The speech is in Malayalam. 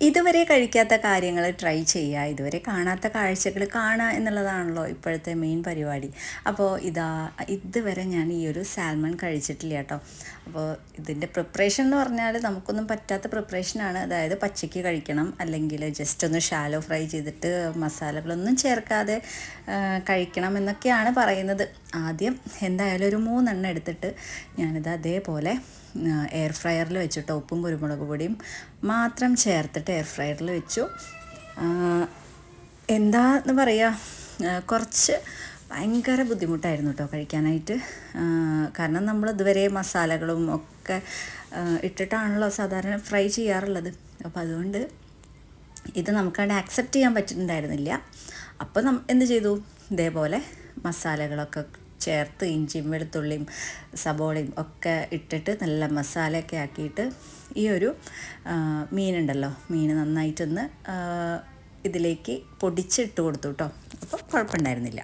ഇതുവരെ കഴിക്കാത്ത കാര്യങ്ങൾ ട്രൈ ചെയ്യുക ഇതുവരെ കാണാത്ത കാഴ്ചകൾ കാണുക എന്നുള്ളതാണല്ലോ ഇപ്പോഴത്തെ മെയിൻ പരിപാടി. അപ്പോൾ ഇതാ ഇതുവരെ ഞാൻ ഈ ഒരു സാൽമൺ കഴിച്ചിട്ടില്ല കേട്ടോ. അപ്പോൾ ഇതിന്റെ പ്രിപ്പറേഷൻ എന്ന് പറഞ്ഞാൽ നമുക്കൊന്നും പറ്റാത്ത പ്രിപ്പറേഷനാണ് അതായത് പച്ചയ്ക്ക് കഴിക്കണം അല്ലെങ്കിൽ ജസ്റ്റ് ഒന്ന് ഷാലോ ഫ്രൈ ചെയ്തിട്ട് മസാലകളൊന്നും ചേർക്കാതെ കഴിക്കണം എന്നൊക്കെയാണ് പറയുന്നത്. ആദ്യം എന്തായാലും ഒരു മൂന്നെണ്ണം എടുത്തിട്ട് ഞാനിത് അതേപോലെ എയർ ഫ്രയറിൽ വെച്ചിട്ട് ഉപ്പും കുരുമുളക് പൊടിയും മാത്രം ചേർത്തിട്ട് എയർ ഫ്രയറിൽ വെച്ചു. എന്താന്ന് പറയുക കുറച്ച് ഭയങ്കര ബുദ്ധിമുട്ടായിരുന്നു കേട്ടോ കഴിക്കാനായിട്ട്. കാരണം നമ്മൾ ഇതുവരെ മസാലകളും ഒക്കെ ഇട്ടിട്ടാണല്ലോ സാധാരണ ഫ്രൈ ചെയ്യാറുള്ളത്. അപ്പോൾ അതുകൊണ്ട് ഇത് നമുക്കവിടെ ആക്സെപ്റ്റ് ചെയ്യാൻ പറ്റുന്നുണ്ടായിരുന്നില്ല അപ്പോൾ നം എന്ത് ചെയ്തു? ഇതേപോലെ മസാലകളൊക്കെ ചേർത്ത് ഇഞ്ചിയും വെളുത്തുള്ളിയും സബോളയും ഒക്കെ ഇട്ടിട്ട് നല്ല മസാലയൊക്കെ ആക്കിയിട്ട് ഈ ഒരു മീനുണ്ടല്ലോ മീൻ നന്നായിട്ടൊന്ന് ഇതിലേക്ക് പൊടിച്ചിട്ട് കൊടുത്തു കേട്ടോ. അപ്പോൾ കുഴപ്പമുണ്ടായിരുന്നില്ല.